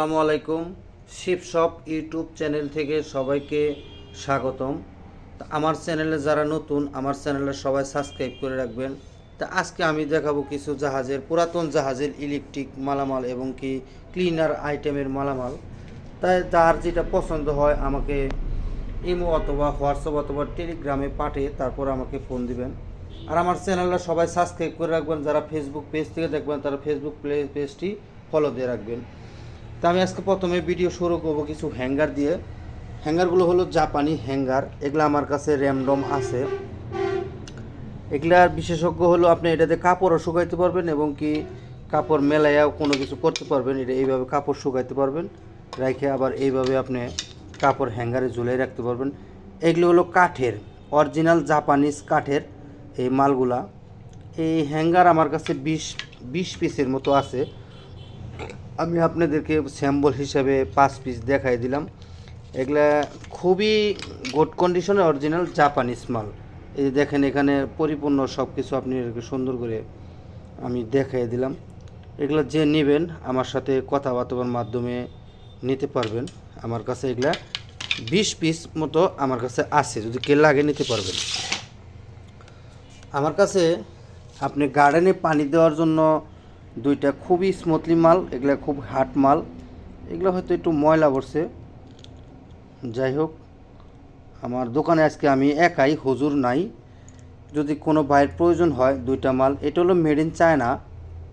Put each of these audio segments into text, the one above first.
আসসালামু আলাইকুম। Sheep shop YouTube channel থেকে সবাইকে স্বাগতম। আমার চ্যানেলে যারা নতুন, আমার চ্যানেলে সবাই সাবস্ক্রাইব করে রাখবেন। তা আজকে আমি দেখাবো কিছু জাহাজের, পুরাতন জাহাজের ইলেকট্রিক মালামাল এবং কি ক্লিনার আইটেমের মালামাল। তাই যার যেটা পছন্দ হয় আমাকে ইমো অথবা হোয়াটসঅ্যাপ অথবা টেলিগ্রামে পাঠিয়ে তারপর আমাকে ফোন দিবেন। আর আমার চ্যানেলটা সবাই সাবস্ক্রাইব করে রাখবেন। যারা ফেসবুক পেজ থেকে দেখবেন তারা ফেসবুক পেজটি ফলো দিয়ে রাখবেন। তা আমি আজকে প্রথমে ভিডিও শুরু করব কিছু হ্যাঙ্গার দিয়ে। হ্যাঙ্গারগুলো হলো জাপানি হ্যাঙ্গার এগুলো আমার কাছে র্যামডম আছে। এগুলার বিশেষজ্ঞ হলো আপনি এটাতে কাপড়ও শুকাইতে পারবেন এবং কি কাপড় মেলাইয়াও কোনো কিছু করতে পারবেন, এটা এইভাবে কাপড় শুকাইতে পারবেন রেখে আবার এইভাবে আপনি কাপড় হ্যাঙ্গারে ঝুলাই রাখতে পারবেন। এগুলো হলো কাঠের অরিজিনাল জাপানিজ কাঠের এই মালগুলা। এই হ্যাঙ্গার আমার কাছে বিশ বিশ পিসের মতো আছে। আমি আপনাদেরকে স্যাম্বল হিসাবে পাঁচ পিস দেখাই দিলাম। এগুলা খুবই গুড কন্ডিশনে অরিজিনাল জাপানিজ মাল এই যে দেখেন এখানে পরিপূর্ণ সব কিছু আপনি সুন্দর করে আমি দেখাই দিলাম। এগুলো যে নেবেন আমার সাথে কথাবার্তার মাধ্যমে নিতে পারবেন। আমার কাছে এগুলা বিশ পিস মতো আমার কাছে আছে, যদি কে লাগে নিতে পারবেন। আমার কাছে আপনি গার্ডেনে পানি দেওয়ার জন্য দুইটা খুবই স্মুথলি মাল, এগুলো খুব হার্ড মাল। এগুলো হয়তো একটু ময়লা পড়ছে। যাই হোক, আমার দোকানে আজকে আমি একাই হুজুর নাই। যদি কোনো বাইরের প্রয়োজন হয় দুইটা মাল, এটা হলো মেড ইন চায়না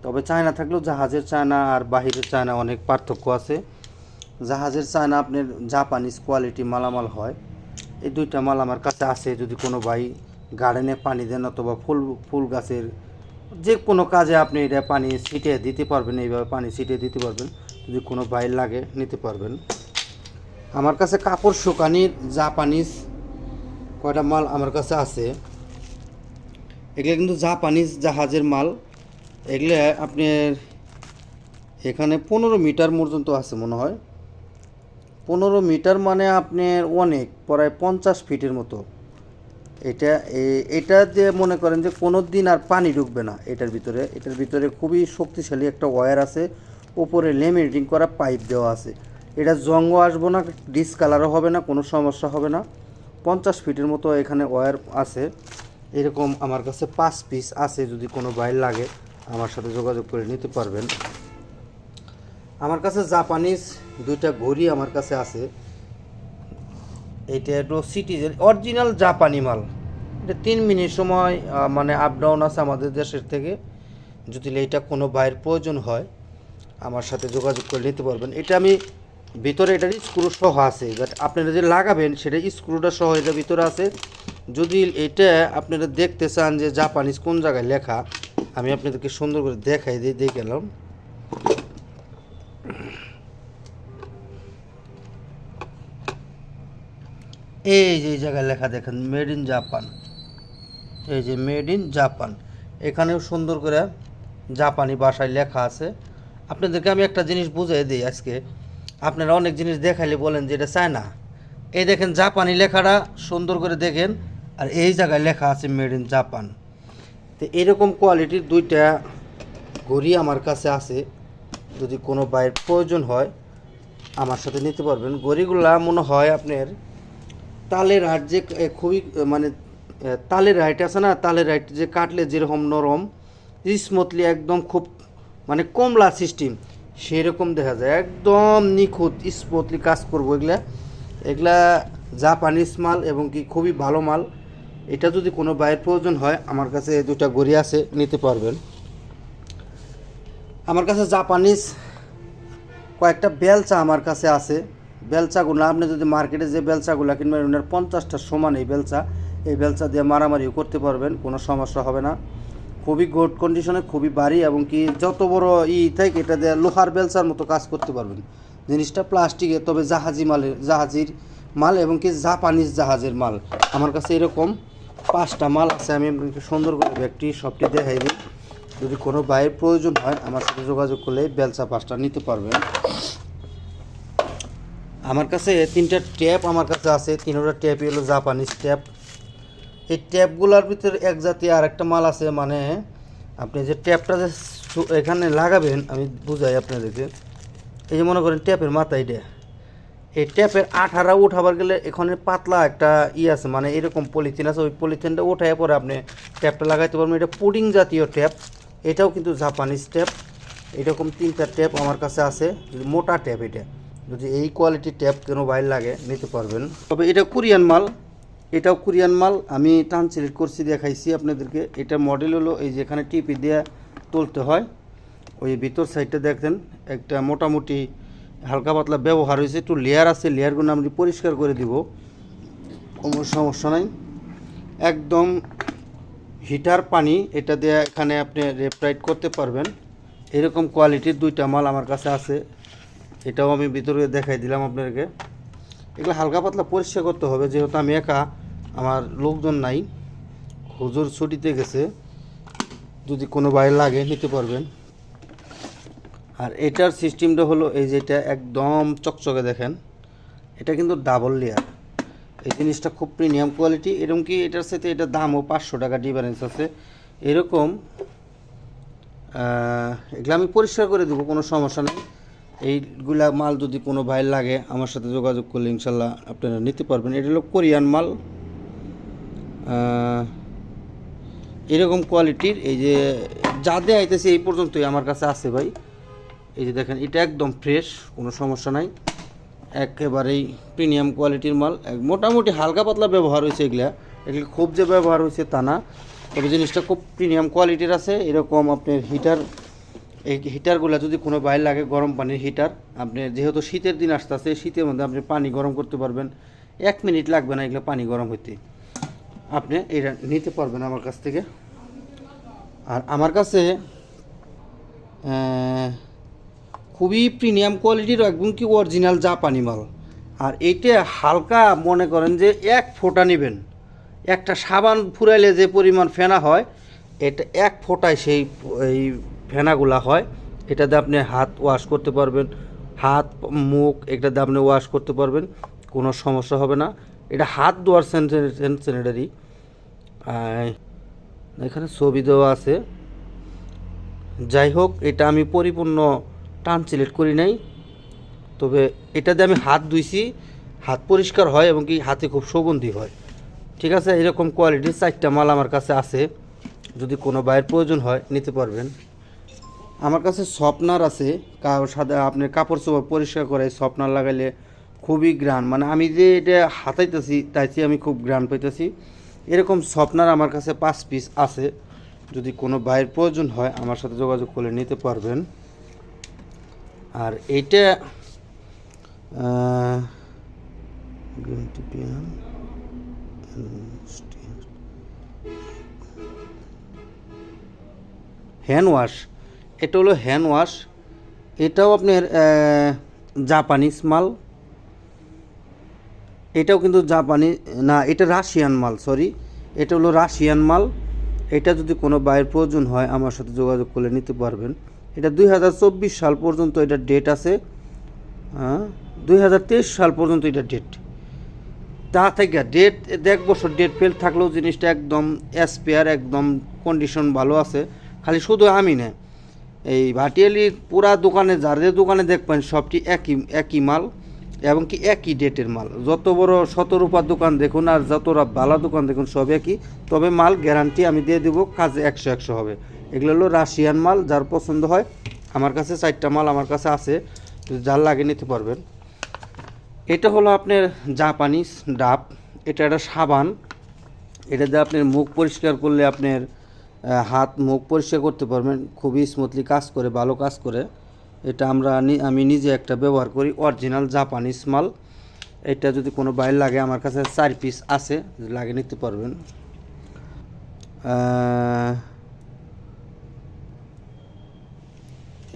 তবে চায়না থাকলেও জাহাজের চায়না আর বাহিরের চায়না অনেক পার্থক্য আছে। জাহাজের চায়না আপনার জাপানিজ কোয়ালিটি মালামাল হয়। এই দুইটা মাল আমার কাছে আছে। যদি কোনো ভাই গার্ডেনে পানি দেন অথবা ফুল ফুল গাছের যে কোনো কাজে আপনি এটা পানি ছিটিয়ে দিতে পারবেন, এইভাবে পানি ছিটিয়ে দিতে পারবেন। যদি কোনো বাইর লাগে, নিতে পারবেন। আমার কাছে কাপড় শুকানির জাপানিজ কয়টা মাল আমার কাছে আছে। এগুলো কিন্তু জাপানিজ জাহাজের মাল। এগুলো আপনার এখানে পনেরো মিটার পর্যন্ত আছে মনে হয়। পনেরো মিটার মানে আপনার অনেক, প্রায় পঞ্চাশ ফিটের মতো। এটা এটা দিয়ে মনে করেন যে কোনো দিন আর পানি ঢুকবে না এটার ভিতরে। এটার ভিতরে খুবই শক্তিশালী একটা ওয়্যার আছে। উপরে লেমিনেটিং করা পাইপ দেওয়া আছে। এটা জঙ্গ আসব না ডিসকালারও হবে না, কোনো সমস্যা হবে না। পঞ্চাশ ফিটের মতো এখানে ওয়্যার আছে। এরকম আমার কাছে পাঁচ পিস আছে, যদি কোনো বাইর লাগে, আমার সাথে যোগাযোগ করে নিতে পারবেন। আমার কাছে জাপানিজ দুইটা ঘড়ি আমার কাছে আছে। এটা একটু সিটিজেন অরিজিনাল জাপানি মাল। এটা তিন মিনিট সময় মানে আপ ডাউন আছে আমাদের দেশের থেকে। যদি এইটা কোনো বাইরের প্রয়োজন হয়, আমার সাথে যোগাযোগ করে নিতে পারবেন। এটা আমি ভিতরে, এটার স্ক্রু সহ আছে বাট আপনারা যে লাগাবেন, সেটা স্ক্রুটা সহ এটা ভিতরে আছে। যদি এটা আপনারা দেখতে চান যে জাপানিজ কোন জায়গায় লেখা, আমি আপনাদেরকে সুন্দর করে দেখাই দিয়ে দিয়ে গেলাম এই যে জায়গায় লেখা দেখেন মেড ইন জাপান এই যে মেড ইন জাপান এখানেও সুন্দর করে জাপানি ভাষায় লেখা আছে। আপনাদেরকে আমি একটা জিনিস বুঝিয়ে দিই আজকে। আপনারা অনেক জিনিস দেখাইলে বলেন যে এটা চায় না এই দেখেন জাপানি লেখাটা সুন্দর করে দেখেন, আর এই জায়গায় লেখা আছে মেড ইন জাপান তো এরকম কোয়ালিটির দুইটা ঘড়ি আমার কাছে আছে। যদি কোনো বাইরের প্রয়োজন হয়, আমার সাথে নিতে পারবেন। ঘড়িগুলা মনে হয় আপনার তালের হাট যে খুবই মানে তালের হাইট আছে না? তালের হাইট যে কাটলে যেরকম নরম স্মুথলি একদম খুব মানে কমলা সিস্টেম, সেরকম দেখা যায়। একদম নিখুঁত স্মুথলি কাজ করব এগুলা। এগুলা জাপানিজ মাল এবং কি খুবই ভালো মাল। এটা যদি কোনো বাইরের প্রয়োজন হয়, আমার কাছে দুটা গড়ি আছে, নিতে পারবেন। আমার কাছে জাপানিজ কয়েকটা বেলচা আমার কাছে আছে। বেলচাগুলো, আপনি যদি মার্কেটে যে বেলচাগুলো কিনবেন, ওনার পঞ্চাশটা সমান এই বেলচা। এই বেলচা দিয়ে মারামারিও করতে পারবেন, কোনো সমস্যা হবে না। খুবই গুড কন্ডিশনে খুবই ভারী এবং কি যত বড় ই থাকে, এটা দিয়ে লোহার বেলচার মতো কাজ করতে পারবেন। জিনিসটা প্লাস্টিকের, তবে জাহাজি মালের, জাহাজির মাল এবং কি জাপানিজ জাহাজের মাল। আমার কাছে এরকম পাঁচটা মাল আছে, আমি আপনাকে সুন্দর করে ব্যাগটি সবটি দেখাই দিই। যদি কোনো বাইরের প্রয়োজন হয়, আমার সাথে যোগাযোগ করলে বেলচা পাঁচটা নিতে পারবেন। আমার কাছে তিনটা ট্যাপ আমার কাছে আছে, তিনটা ট্যাপই হলো জাপানিজ ট্যাপ। এই ট্যাপগুলোর ভিতরে এক জাতীয় আর একটা মাল আছে মানে আপনি যে ট্যাপটা যে এখানে লাগাবেন, আমি বুঝাই আপনাদেরকে। এই যে মনে করেন ট্যাপের মাথা এটা এই ট্যাপের আঠারা উঠাবার গেলে এখানে পাতলা একটা ই আছে মানে এরকম পলিথিন আছে, ওই পলিথিনটা উঠায় পরে আপনি ট্যাপটা লাগাইতে পারবেন। এটা পুডিং জাতীয় ট্যাপ, এটাও কিন্তু জাপানিজ ট্যাপ। এরকম তিনটা ট্যাপ আমার কাছে আছে মোটা ট্যাপ এটা। যদি এই কোয়ালিটির ট্যাপ কোনো বাইর লাগে, নিতে পারবেন। তবে এটা কোরিয়ান মাল এটাও কোরিয়ান মাল, আমি ট্রান্সলেট করছি, দেখাইছি আপনাদেরকে। এটা মডেল হলো এই যে এখানে টিপি দিয়ে তুলতে হয়। ওই ভিতর সাইডটা দেখেন, একটা মোটামুটি হালকা পাতলা ব্যবহার হয়েছে। একটু লেয়ার আছে লেয়ারগুলো আমি পরিষ্কার করে দিব। কোনো সমস্যা নাই। একদম হিটার পানি, এটা দিয়ে এখানে আপনি রেপটাইট করতে পারবেন। এরকম কোয়ালিটির দুইটা মাল আমার কাছে আছে। এটাও আমি ভিতরে দেখাই দিলাম আপনাদেরকে। এগুলো হালকা পাতলা পরিষ্কার করতে হবে, যেহেতু আমি একা, আমার লোকজন নাই। হুজুর ছুটিতে গেছে, যদি কোনো বাইরে লাগে নিতে পারবেন। আর এটার সিস্টেমটা হলো এই যেটা একদম চকচকে দেখেন, এটা কিন্তু ডাবল লেয়ার এই জিনিসটা খুব প্রিমিয়াম কোয়ালিটি এরকম কি এটার সাথে এটা দামও পাঁচশো টাকা ডিফারেন্স আছে। এরকম এগুলো আমি পরিষ্কার করে দেবো, কোনো সমস্যা নেই। এইগুলা মাল যদি কোনো ভাই লাগে, আমার সাথে যোগাযোগ করলে ইনশাল্লাহ আপনারা নিতে পারবেন। এটা হলো কোরিয়ান মাল। এরকম কোয়ালিটির, এই যে যা দেয়া আইতেছে এই পর্যন্তই আমার কাছে আছে ভাই। এই যে দেখেন, এটা একদম ফ্রেশ কোনো সমস্যা নাই। একেবারেই প্রিমিয়াম কোয়ালিটির মাল। মোটামুটি হালকা পাতলা ব্যবহার হয়েছে এগুলা। এগুলো খুব যে ব্যবহার হয়েছে তা না। তবে জিনিসটা খুব প্রিমিয়াম কোয়ালিটির আছে। এরকম আপনার হিটার এই হিটারগুলো যদি কোনো বাইরে লাগে গরম পানির হিটার, আপনি যেহেতু শীতের দিন আসতেছে, শীতের মধ্যে আপনি পানি গরম করতে পারবেন। এক মিনিট লাগবে না এগুলো পানি গরম হইতে। আপনি এটা নিতে পারবেন আমার কাছ থেকে। আর আমার কাছে খুবই প্রিমিয়াম কোয়ালিটির একদম কি অরিজিনাল জাপানি মাল। আর এইটা হালকা মনে করেন যে এক ফোঁটা নেবেন। একটা সাবান ফুরাইলে যে পরিমাণ ফেনা হয়, এটা এক ফোঁটায় সেই, এই ফেনাগুলা হয়, এটাতে আপনি হাত ওয়াশ করতে পারবেন। হাত, মুখ, এটাতে আপনি ওয়াশ করতে পারবেন, কোনো সমস্যা হবে না। এটা হাত ধোয়ার স্যানিটারি এখানে ছবি দেওয়া আছে। যাই হোক এটা আমি পরিপূর্ণ ট্রান্সলেট করি নাই। তবে এটাতে আমি হাত ধুইছি, হাত পরিষ্কার হয় এবং কি হাতে খুব সুগন্ধি হয়। ঠিক আছে? এরকম কোয়ালিটির চারটা মাল আমার কাছে আছে। যদি কোনো বাইরের প্রয়োজন হয়, নিতে পারবেন। আমার কাছে সপনার আছে সাদা আপনার কাপড় চোপড় পরিষ্কার করে সপনার লাগাইলে খুবই গ্রান মানে আমি যে এটা হাতাইতেছি তাইতে আমি খুব গ্রান পাইতেছি। এরকম সপনার আমার কাছে পাঁচ পিস আছে। যদি কোনো বাইরের প্রয়োজন হয়, আমার সাথে যোগাযোগ করে নিতে পারবেন। আর এইটা. হ্যান্ড ওয়াশ এটা হলো হ্যান্ড ওয়াশ এটাও আপনার জাপানিজ মাল। এটাও কিন্তু জাপানি না, এটা রাশিয়ান মাল সরি এটা হলো রাশিয়ান মাল। এটা যদি কোনো বাইরের প্রয়োজন হয়, আমার সাথে যোগাযোগ করে নিতে পারবেন। এটা দুই হাজার চব্বিশ সাল পর্যন্ত এটা ডেট আছে। হ্যাঁ দুই হাজার তেইশ সাল পর্যন্ত এটা ডেট তা থেকে ডেট এক বছর ডেট ফেল থাকলেও জিনিসটা একদম এসপেয়ার একদম কন্ডিশন ভালো আছে। খালি শুধু আমি না এই ভাটিয়ালি পুরা দোকানে, যার যে দোকানে দেখবেন সবটি একই একই মাল এবং কি একই ডেটের মাল। যত বড় শতরূপার দোকান দেখুন আর যতটা বালা দোকান দেখুন সব একই, তবে মাল গ্যারান্টি আমি দিয়ে দেবো, কাজে একশো একশো হবে। এগুলো হলো রাশিয়ান মাল, যার পছন্দ হয়, আমার কাছে চারটা মাল আমার কাছে আছে, যার লাগে নিতে পারবেন। এটা হলো আপনার জাপানিজ ডাব, এটা একটা সাবান, এটা দিয়ে আপনার মুখ পরিষ্কার করলে আপনার হাত মুখ পরিষ্কার করতে পারবেন, খুবই স্মুথলি কাজ করে, ভালো কাজ করে। এটা আমরা আমি নিজে একটা ব্যবহার করি অরিজিনাল জাপানিজ মাল। এটা যদি কোনো বাইরে লাগে, আমার কাছে চার পিস আছে লাগে নিতে পারবেন।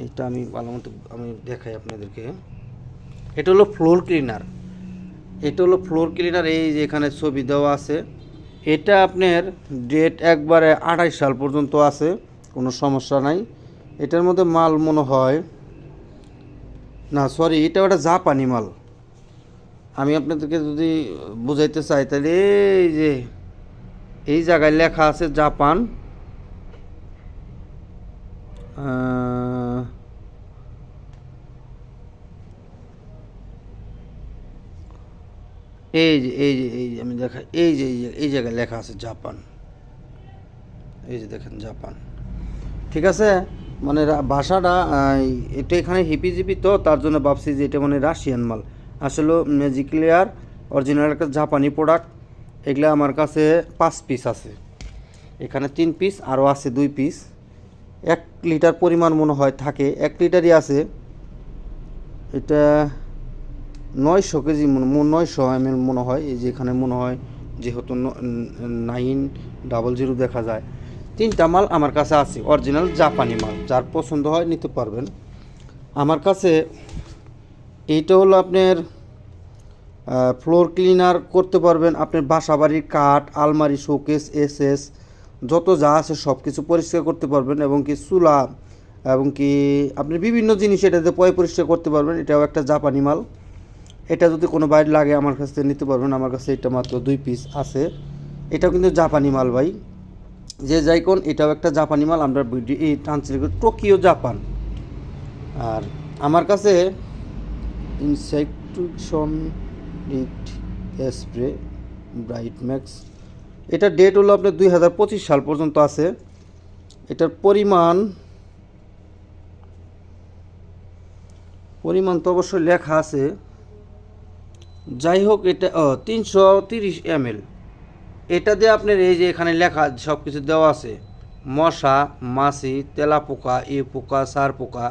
এটা আমি ভালো মতো, আমি দেখাই আপনাদেরকে। এটা হলো ফ্লোর ক্লিনার এটা হলো ফ্লোর ক্লিনার এই যে এখানে ছবি দেওয়া আছে। এটা আপনার ডেট একবারে আড়াই সাল পর্যন্ত আছে, কোনো সমস্যা নাই। এটার মধ্যে মাল মনে হয়, না সরি এটা ওটা জাপানি মাল। আমি আপনাদেরকে যদি বুঝাইতে চাই, তাহলে এই যে, এই জায়গায় লেখা আছে জাপান। এই যে এই যে এই যে, আমি দেখা এই যে, এই জায়গায় লেখা আছে জাপান। এই যে দেখেন জাপান। ঠিক আছে? মানে ভাষাটা এটা এখানে হিপিজিপি তো, তার জন্য ভাবছি যে এটা মানে রাশিয়ান মাল। আসলে ম্যাজিক্লিয়ার অরিজিনাল একটা জাপানি প্রোডাক্ট এগুলো আমার কাছে পাঁচ পিস আছে। এখানে তিন পিস আরও আছে দুই পিস এক লিটার পরিমাণ মনে হয় থাকে। এক লিটারই আছে। এটা নয়শো কেজি নয়শো এম এল মনে হয়, এই যে এখানে মনে হয় যেহেতু নাইন ডাবল জিরো দেখা যায়। তিনটা মাল আমার কাছে আছে, অরিজিনাল জাপানি মাল, যার পছন্দ হয় নিতে পারবেন। আমার কাছে এইটা হলো আপনার ফ্লোর ক্লিনার করতে পারবেন, আপনার বাসা বাড়ির কাঠ, আলমারি শোকেস এসএস যত যা আছে সব কিছু পরিষ্কার করতে পারবেন, এবং কি চুলা, এবং কি আপনি বিভিন্ন জিনিস এটাতে পয় পরিষ্কার করতে পারবেন, এটাও একটা জাপানি মাল। এটা যদি কোনো বাইরে লাগে আমার কাছ থেকে নিতে পারবেন, আমার কাছে এটা মাত্র দুই পিস আছে। এটাও কিন্তু জাপানি মাল ভাই। যে যাই কোন এটাও একটা জাপানি মাল, আমরা ভিডিও এই ট্রান্সলেট টোকিও, জাপান। আর আমার কাছে ইনসেকট্রিকশন স্প্রে, ব্রাইট ম্যাক্স। এটা ডেট হলো আপনার দুই হাজার পঁচিশ সাল পর্যন্ত আছে। এটার পরিমাণ পরিমাণ তো অবশ্যই লেখা আছে। যাই হোক এটা তিনশো তিরিশ এম এটা দিয়ে আপনার এই যে এখানে লেখা সব কিছু দেওয়া আছে। মশা, মাছি তেলা পোকা ই পোকা সার পোকা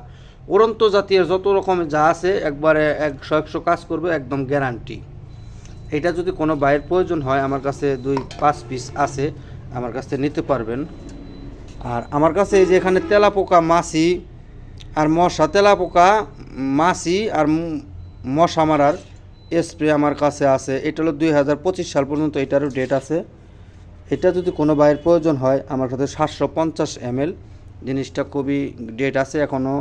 উড়ন্ত জাতীয় যত রকমের যা আছে, একবারে একশো একশো কাজ করবে, একদম গ্যারান্টি এটা যদি কোনো বাইরের প্রয়োজন হয়, আমার কাছে দুই, পাঁচ পিস আছে, আমার কাছ নিতে পারবেন। আর আমার কাছে এই যে এখানে তেলা পোকা মাছি, আর মশা তেলা পোকা মাছি, আর মশা মারার স্প্রে আমার কাছে আছে। এটা হলো দুই হাজার পঁচিশ সাল পর্যন্ত এটারও ডেট আছে। এটা যদি কোনো বাইরের প্রয়োজন হয়, আমার কাছে সাতশো পঞ্চাশ এমএল জিনিসটা খুবই ডেট আছে এখনও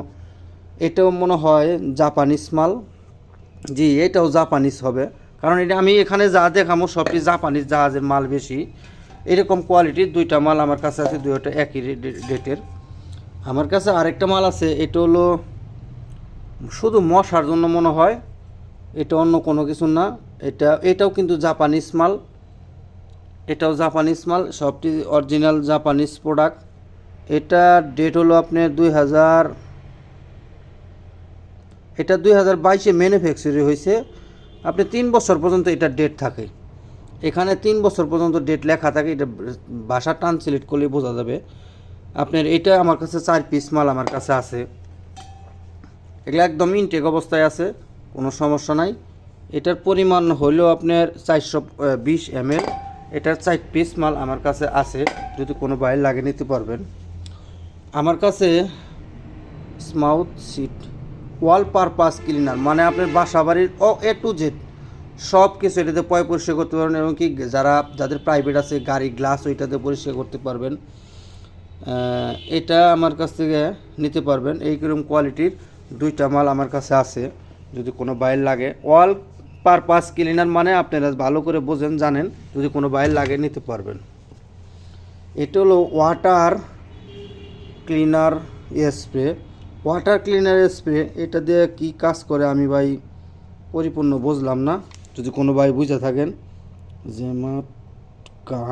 এটাও মনে হয় জাপানিজ মাল। জি, এটাও জাপানিজ হবে। কারণ এটা আমি এখানে যা দেখামো সবটি জাপানিজ জাহাজের মাল বেশি। এরকম কোয়ালিটির দুইটা মাল আমার কাছে আছে, দুইটা একই ডেটের আমার কাছে আরেকটা মাল আছে, এটা হলো শুধু মশার জন্য মনে হয়। এটা অন্য কোনো কিছু না। এটা, এটাও কিন্তু জাপানিজ মাল। এটাও জাপানিজ মাল, সবটি অরিজিনাল জাপানিজ প্রোডাক্ট এটা ডেট হলো আপনার দুই হাজার, এটা দুই হাজার বাইশে ম্যানুফ্যাকচারি হয়েছে। আপনি তিন বছর পর্যন্ত এটা ডেট থাকে। এখানে তিন বছর পর্যন্ত ডেট লেখা থাকে, এটা ভাষা ট্রান্সলেট করলে বোঝা যাবে। আপনার এটা আমার কাছে চার পিস মাল আমার কাছে আছে। এগুলো একদম ইনটেক অবস্থায় আছে। কোনো সমস্যা নাই। এটার পরিমাণ হলেও আপনার চারশো বিশ এম এটার চার পিস মাল আমার কাছে আছে, যদি কোনো বাইরে লাগে নিতে পারবেন। আমার কাছে smooth seat all purpose cleaner মানে আপনার বাসা বাড়ির ও এ টু জেড সব কিছু এটাতে পয় পরিষ্কার করতে পারবেন এবং কি যারা, যাদের প্রাইভেট আছে, গাড়ি গ্লাস ওইটাতে পরিষ্কার করতে পারবেন। এটা আমার কাছ থেকে নিতে পারবেন। এইরকম কোয়ালিটির দুইটা মাল আমার কাছে আছে। যদি কোনো বাইর লাগে অল পারপাস ক্লিনার মানে আপনারা ভালো করে বোঝেন, জানেন, যদি কোনো বাইর লাগে নিতে পারবেন। এটা হলো water cleaner spray water cleaner spray এটা দিয়ে কি কাজ করে আমি ভাই পরিপূর্ণ বুঝলাম না। যদি কোনো ভাই বুঝে থাকেন, যে কা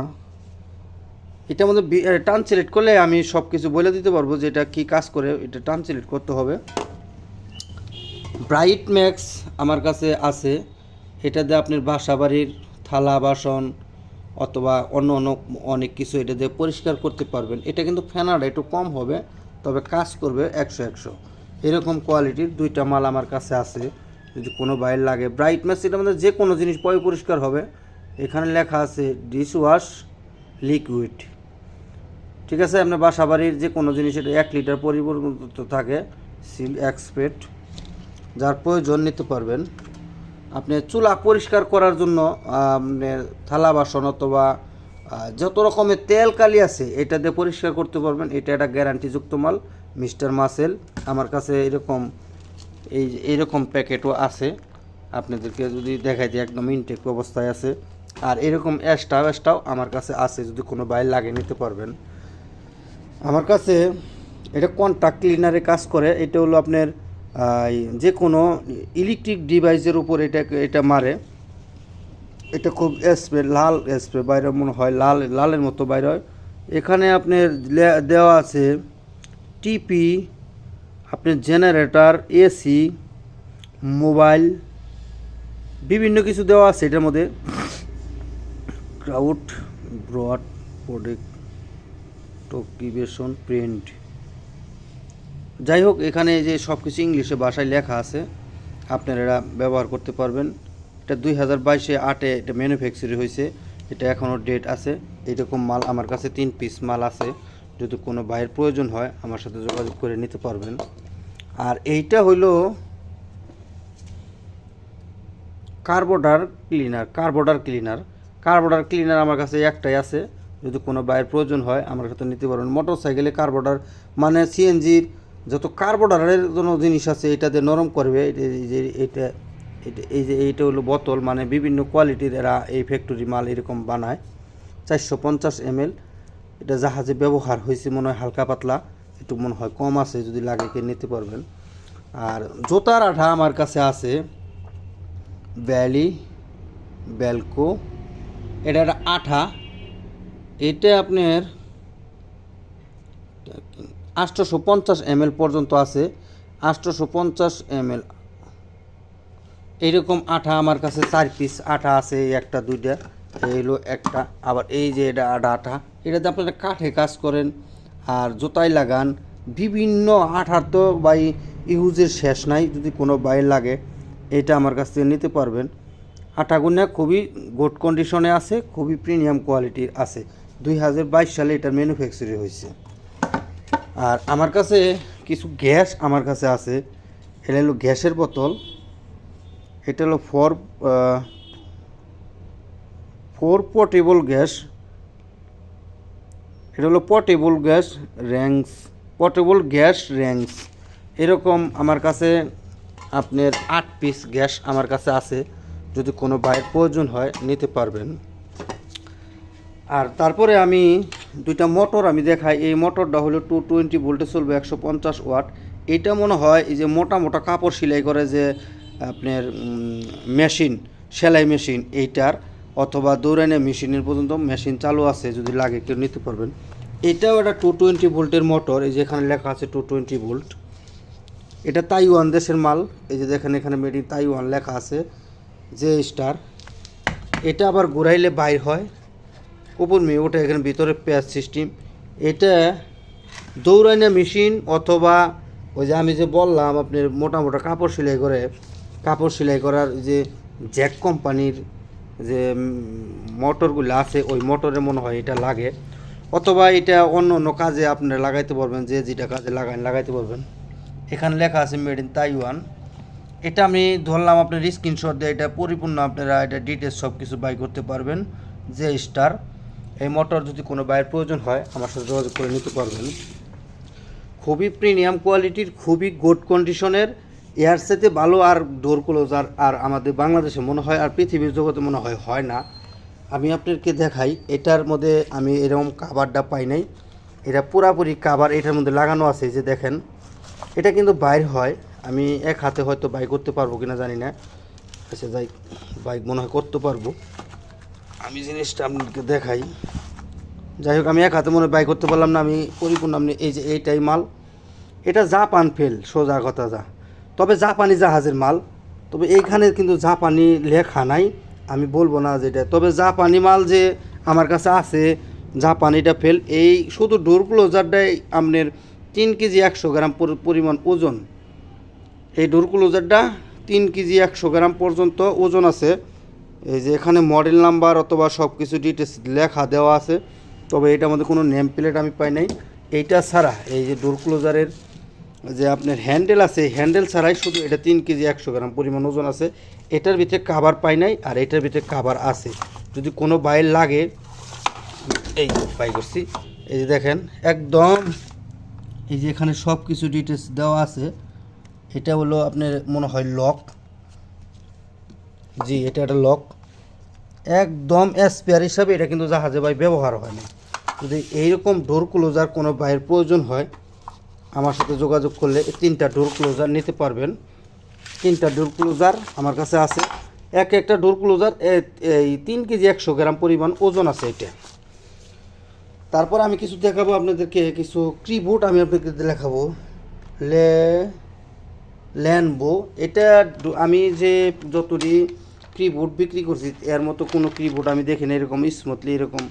এটার মধ্যে ট্রান্সলেট করলে আমি সব কিছু বলে দিতে পারব যে এটা কী কাজ করে, এটা ট্রান্সলেট করতে হবে। ব্রাইট ম্যাক্স আমার কাছে আছে। এটা দিয়ে আপনার বাসা বাড়ির থালা, বাসন অথবা অন্য অন্য অনেক কিছু এটা দিয়ে পরিষ্কার করতে পারবেন। এটা কিন্তু ফেনাটা একটু কম হবে, তবে কাজ করবে একশো একশো। এরকম কোয়ালিটির দুইটা মাল আমার কাছে আছে। যদি কোনো বাইর লাগে ব্রাইট ম্যাক্স এটা মধ্যে যে কোনো জিনিস পয় পরিষ্কার হবে। এখানে লেখা আছে ডিশ ওয়াশ লিকুইড ঠিক আছে? আপনার বাসা বাড়ির যে কোনো জিনিস এটা এক লিটার পরিবর্তিত থাকে সিল এক্সপেক্ট যার প্রয়োজন নিতে পারবেন। আপনি চুলা পরিষ্কার করার জন্য থালা বাসন অথবা যত রকমের তেল কালি আছে, এটা দিয়ে পরিষ্কার করতে পারবেন। এটা একটা গ্যারান্টিযুক্ত মাল, মিস্টার মাসেল। আমার কাছে এরকম, এই এরকম প্যাকেটও আছে। আপনাদেরকে যদি দেখাই দিই একদম ইনটেক অবস্থায় আছে। আর এরকম এক্সট্রা এক্সট্রাও আমার কাছে আছে, যদি কোনো বাইরে লাগে নিতে পারবেন। আমার কাছে এটা কন্ট্যাক্ট ক্লিনারে কাজ করে। এটা হলো আপনার যে কোনো ইলেকট্রিক ডিভাইসের উপর এটা এটা মারে, এটা খুব স্প্রে লাল স্প্রে বাইরে মনে হয় লাল, লালের মতো বাইরে হয়। এখানে আপনার দেওয়া আছে টিপি আপনার জেনারেটর এসি মোবাইল বিভিন্ন কিছু দেওয়া আছে এটার মধ্যে। ক্রাউড ব্রড প্রোডাক্ট টোকিবেশন প্রিন্ট যাই হোক এখানে যে সব কিছু ইংলিশে ভাষায় লেখা আছে, আপনারা এরা ব্যবহার করতে পারবেন। এটা দুই হাজার বাইশে আটে এটা ম্যানুফ্যাকচারি হয়েছে, এটা এখনও ডেট আছে। এইরকম মাল আমার কাছে তিন পিস মাল আছে, যদি কোনো বাইরের প্রয়োজন হয়, আমার সাথে যোগাযোগ করে নিতে পারবেন। আর এইটা হইল carburettor cleaner carburettor cleaner. Carburettor cleaner আমার কাছে একটাই আছে, যদি কোনো বাইরের প্রয়োজন হয়, আমার কাছে নিতে পারবেন। মোটর সাইকেলে কার্বোডার মানে সিএনজির যত কার্বোডারের জন্য জিনিস আছে এটাতে নরম করবে যে, এটা এটা, এই যে, এইটা হলো বোতল মানে বিভিন্ন কোয়ালিটির এরা এই ফ্যাক্টরি মাল এরকম বানায়। চারশো পঞ্চাশ এম এটা জাহাজে ব্যবহার হয়েছে মনে হয় হালকা পাতলা, একটু মনে হয় কম আছে, যদি লাগে কে নিতে পারবেন। আর জোতার আঠা আমার কাছে আছে ব্যালি ব্যালকো এটা আঠা। এটা আপনার আটশোশো পঞ্চাশ এম পর্যন্ত আছে আটশোশো পঞ্চাশ এম এইরকম আঠা আমার কাছে চার পিস আঠা আছে, এই একটা, দুইটা, এই হলো একটা, আবার এই যে এটা আটা আঠা এটাতে আপনারা কাঠে কাজ করেন আর জোতায় লাগান। বিভিন্ন আঠার তো বাই ইউজের শেষ নাই, যদি কোনো বাইর লাগে, এটা আমার কাছ থেকে নিতে পারবেন। আটাগুনা খুবই গুড কন্ডিশনে আছে, খুবই প্রিমিয়াম কোয়ালিটির আছে। দুই হাজার বাইশ সালে এটার ম্যানুফ্যাকচারি হয়েছে। আর আমার কাছে কিছু গ্যাস আমার কাছে আছে। এটা হলো গ্যাসের বোতল। এটা হলো ফর ফোর পোর্টেবল গ্যাস। এটা হলো পোর্টেবল গ্যাস র্যাঙ্কস পোর্টেবল গ্যাস র্যাঙ্কস এরকম আমার কাছে আপনার আট পিস গ্যাস আমার কাছে আছে। যদি কোনো বাইরের প্রয়োজন হয়, নিতে পারবেন। আর তারপরে আমি দুইটা মোটর আমি দেখাই। এই মোটরটা হলো টু টোয়েন্টি ভোল্টে চলবে একশো পঞ্চাশ ওয়াট। এটা মনে হয় এই যে মোটা মোটা কাপড় সেলাই করে যে, আপনার মেশিন, সেলাই মেশিন এইটার, অথবা দৌড়ানো মেশিনের পর্যন্ত মেশিন চালু আছে, যদি লাগে কেউ নিতে পারবেন। এটাও একটা টু টোয়েন্টি ভোল্টের মোটর, এই যে এখানে লেখা আছে টু টোয়েন্টি ভোল্ট এটা তাইওয়ান দেশের মাল, এই যে দেখেন এখানে মেড তাইওয়ান লেখা আছে, যে স্টার। এটা আবার ঘুরাইলে বাইর হয়। উপর মেয়ে, ওটা এখানে ভিতরে পেঁয়াজ সিস্টেম। এটা দৌড়াইনা মেশিন অথবা ওই যে আমি যে বললাম, আপনি মোটা মোটা কাপড় সেলাই করে, কাপড় সেলাই করার যে জ্যাক কোম্পানির যে মোটরগুলো আছে, ওই মোটরে মনে হয় এটা লাগে। অথবা এটা অন্য অন্য কাজে আপনারা লাগাইতে পারবেন, যে যেটা কাজে লাগান, লাগাইতে পারবেন। এখানে লেখা আছে মেড ইন তাইওয়ান। এটা আমি ধরলাম আপনার স্ক্রিনশট দিয়ে, এটা পরিপূর্ণ, আপনারা এটা ডিটেলস সব কিছু বাই করতে পারবেন, যে স্টার এই মোটর যদি কোনো বাইয়ের প্রয়োজন হয়, আমার সাথে যোগাযোগ করে নিতে পারবেন। খুবই প্রিমিয়াম কোয়ালিটির খুবই গুড কন্ডিশনের এর সাথে ভালো আর ডোর ক্লোজার আর আমাদের বাংলাদেশে মনে হয় আর পৃথিবীর জগতে মনে হয় হয় না। আমি আপনাদেরকে দেখাই, এটার মধ্যে আমি এরকম কাভারটা পাই নাই। এটা পুরাপুরি কাভার এটার মধ্যে লাগানো আছে যে দেখেন। এটা কিন্তু বাইর হয়, আমি এক হাতে হয়তো বাইক করতে পারব কিনা জানি না। আচ্ছা যাই বাইক মনে হয় করতে পারব। আমি জিনিসটা আপনাদেরকে দেখাই। যাই হোক, আমি এক হাতে মনে বাইক করতে পারলাম না, আমি পরিপূর্ণ আপনি এই যে এইটাই মাল। এটা জাপান ফেল, সোজা কথা যা। তবে জাপানি জাহাজের মাল। তবে এইখানে কিন্তু জাপানি লেখা নাই, আমি বলব না যেটা। তবে জাপানি মাল যে আমার কাছে আছে, জাপানিটা ফেল। এই শুধু ডোর ক্লোজারটাই আপনার তিন কেজি একশো গ্রাম পরি- পরিমাণ ওজন। এই ডোর ক্লোজারটা তিন কেজি একশো গ্রাম পর্যন্ত ওজন আছে। এই যে এখানে মডেল নাম্বার অথবা সব কিছু ডিটেলস লেখা দেওয়া আছে, তবে এটার মধ্যে কোনো নেম প্লেট আমি পাই নাই। এইটা ছাড়া, এই যে ডোর ক্লোজারের যে আপনার হ্যান্ডেল আছে হ্যান্ডেল ছাড়াই শুধু এটা তিন কেজি একশো গ্রাম পরিমাণ ওজন আছে। এটার ভিতরে কাভার পাই নাই আর এটার ভিতরে কাভার আছে। যদি কোনো বাইর লাগে, এই বাই করছি, এই যে দেখেন, একদম এই যে এখানে সব কিছু ডিটেলস দেওয়া আছে, এটা হলো আপনার মনে হয় লক জি, এটা একটা লক একদম স্পেয়ার হিসাবে এটা কিন্তু জাহাজে ভাই ব্যবহার হয় না। যদি এইরকম ডোর ক্লোজার কোনো বাইরের প্রয়োজন হয়, আমার সাথে যোগাযোগ করলে তিনটা ডোর ক্লোজার নিতে পারবেন। তিনটা ডোর ক্লোজার আমার কাছে আছে। এক একটা ডোর ক্লোজার এই তিন কেজি একশো গ্রাম পরিমাণ ওজন আছে এটা। তারপর আমি কিছু দেখাবো আপনাদেরকে, কিছু ক্রিবোর্ড আমি আপনাদেরকে দেখাবো। লে ল্যানবো এটা আমি যে যতটি ক্রিবোর্ড বিক্রি করছি, এর মতো কোনো ক্রিবোর্ড আমি দেখিনি এরকম স্মুথলি এরকম।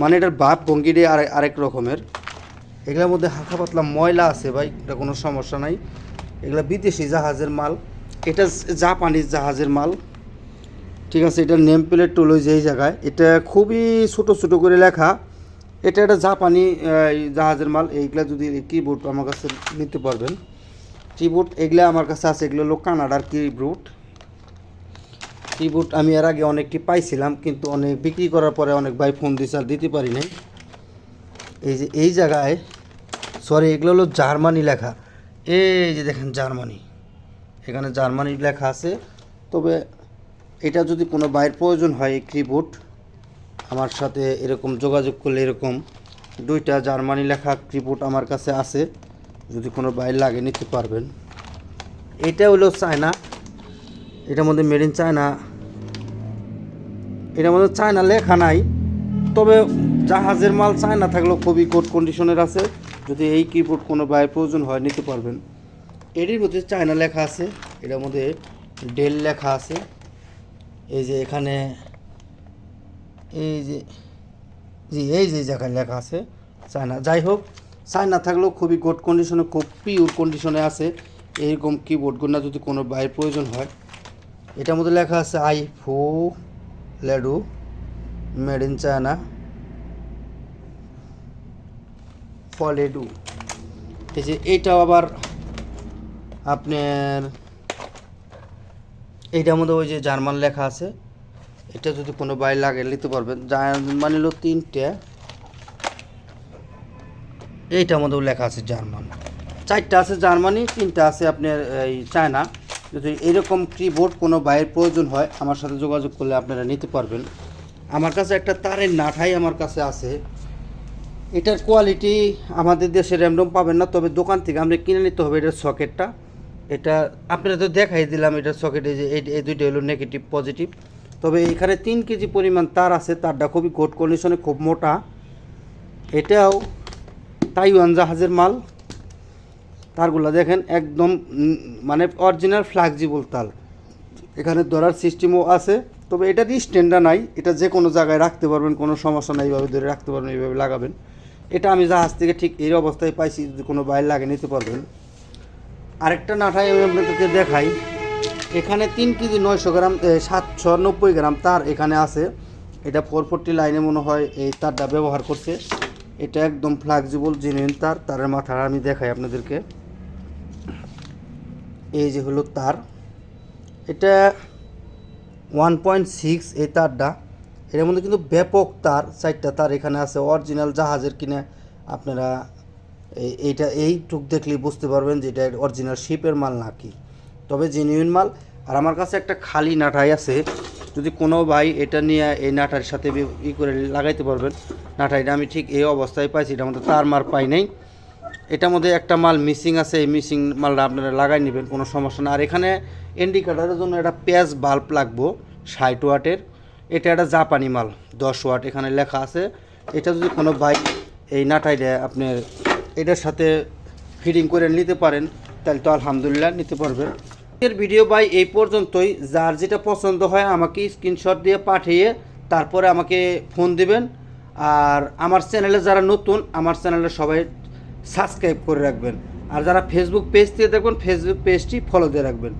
মানে এটার ভাব ভঙ্গিটি আর, আরেক রকমের। এগুলোর মধ্যে হাঁকা পাতলা ময়লা আছে ভাই, এটা কোনো সমস্যা নাই। এগুলো বিদেশি জাহাজের মাল, এটা জাপানিজ জাহাজের মাল। ঠিক আছে এটা নেম প্লেট টুল যে এই জায়গায়, এটা খুবই ছোট ছোট করে লেখা। এটা একটা জাপানি জাহাজের মাল, এইগুলা যদি কিবোর্ড আমার কাছে নিতে পারবেন। কিবোর্ড এগুলো আমার কাছে আছে, এগুলো হলো কানাডার কিবোর্ড কিবোর্ড আমি এর আগে অনেকটি পাইছিলাম, কিন্তু অনেক বিক্রি করার পরে অনেক ভাই ফোন দিয়েছে আর দিতে পারি নাই। এই যে, এই জায়গায় সরি এগুলো হলো জার্মানি লেখা। এই যে দেখেন জার্মানি। এখানে জার্মানি লেখা আছে। তবে এটা যদি কোনো বাইরের প্রয়োজন হয় এই কিবোর্ড আমার সাথে এরকম যোগাযোগ করলে এরকম দুইটা জার্মানি লেখা কিবোর্ড আমার কাছে আছে। যদি কোনো বাইর লাগে, নিতে পারবেন। এটা হলো চায়না। এটার মধ্যে মেড ইন চায়না এটার মধ্যে চায়না লেখা নাই, তবে জাহাজের মাল চায়না থাকলেও খুবই গুড কন্ডিশনের আছে। যদি এই কিবোর্ড কোনো বাইরের প্রয়োজন হয়, নিতে পারবেন। এটির মধ্যে চায়না লেখা আছে, এটার মধ্যে ডেল লেখা আছে। এই যে এখানে, এই যে, জি, এই যে জায়গায় লেখা আছে চায়না যাই হোক চায়না থাকলেও খুবই গুড কন্ডিশনে খুব পিওর কন্ডিশনে আছে। এইরকম কিবোর্ডগুলো যদি কোনো বাইরের প্রয়োজন হয় এটার মধ্যে লেখা আছে, আই ফো লেডু মেড ইন চায়না ফলেডু এই যে এইটাও আবার আপনার এইটার মধ্যে ওই যে জার্মান লেখা আছে, এটা যদি কোনো বাইরে লাগে নিতে পারবেন। জার্মান হলো তিনটে, এইটার মধ্যেও লেখা আছে জার্মান। চারটা আছে জার্মানি, তিনটা আছে আপনার এই চায়না। যদি এরকম কিবোর্ড কোনো বাইরের প্রয়োজন হয়, আমার সাথে যোগাযোগ করলে আপনারা নিতে পারবেন। আমার কাছে একটা তারের নাঠাই আমার কাছে আছে। এটার কোয়ালিটি আমাদের দেশে র্যান্ডম পাবেন না, তবে দোকান থেকে আমরা কিনে নিতে হবে এটার সকেটটা এটা আপনারা তো দেখাই দিলাম এটার সকেটে যে এই দুইটা হলো নেগেটিভ পজিটিভ তবে এখানে তিন কেজি পরিমাণ তার আছে, তারটা খুবই কোট কন্ডিশনে খুব মোটা। এটাও তাইওয়ান জাহাজের মাল। তারগুলো দেখেন একদম মানে অরিজিনাল ফ্লাক্সিবল তাল। এখানে ধরার সিস্টেমও আছে, তবে এটা দিয়ে স্ট্যান্ডার নাই, এটা যে কোনো জায়গায় রাখতে পারবেন, কোনো সমস্যা নাই, এইভাবে ধরে রাখতে পারবেন, এইভাবে লাগাবেন। এটা আমি জাহাজ থেকে ঠিক এই অবস্থায় পাইছি, যদি কোনো বাইরে লাগে নিতে পারবেন। আরেকটা নাঠাই আমি আপনাদেরকে দেখাই। এখানে তিন কেজি নয়শো গ্রাম সাতশো নব্বই গ্রাম তার এখানে আছে। এটা ফোর ফোরটি লাইনে মনে হয় এই তারটা ব্যবহার করছে। এটা একদম ফ্লেক্সিবল জেনুইন তার। তারের মাথাটা আমি দেখাই আপনাদেরকে। এই যে হলো তার, এটা ওয়ান পয়েন্ট সিক্স এই তারটা। এর মধ্যে কিন্তু ব্যাপক তার, চারটা তার এখানে আছে অরিজিনাল জাহাজের কিনা আপনারা এইটা এই- এইটুক দেখলেই বুঝতে পারবেন যে এটা অরিজিনাল শিপের মাল নাকি। তবে জেনুইন মাল, আর আমার কাছে একটা খালি নাটাই আছে, যদি কোনো ভাই এটা নিয়ে এই নাটার সাথে ই করে লাগাইতে পারবেন নাটাইটা আমি ঠিক এই অবস্থায় পাইছি, এটা মধ্যে তার মার পাই নাই। এটার মধ্যে একটা মাল মিসিং আছে, এই মিসিং মালটা আপনারা লাগাই নেবেন, কোনো সমস্যা না। আর এখানে ইন্ডিকেটারের জন্য একটা পেঁয়াজ বাল্ব লাগবো, ষাট ওয়াটের। এটা একটা জাপানি মাল, দশ ওয়াট এখানে লেখা আছে। এটা যদি কোনো বাইক এই নাটাইটা আপনার এটার সাথে ফিটিং করে নিতে পারেন, তাহলে তো আলহামদুলিল্লাহ নিতে পারবেন এর ভিডিও বাই এই পর্যন্তই। যার যেটা পছন্দ হয় আমাকে স্ক্রিনশট দিয়ে পাঠিয়ে তারপরে আমাকে ফোন দিবেন। আর আমার চ্যানেলে যারা নতুন, আমার চ্যানেলে সবাই সাবস্ক্রাইব করে রাখবেন। আর যারা ফেসবুক পেজ দিয়ে দেখবেন ফেসবুক পেজটি ফলো দিয়ে রাখবেন।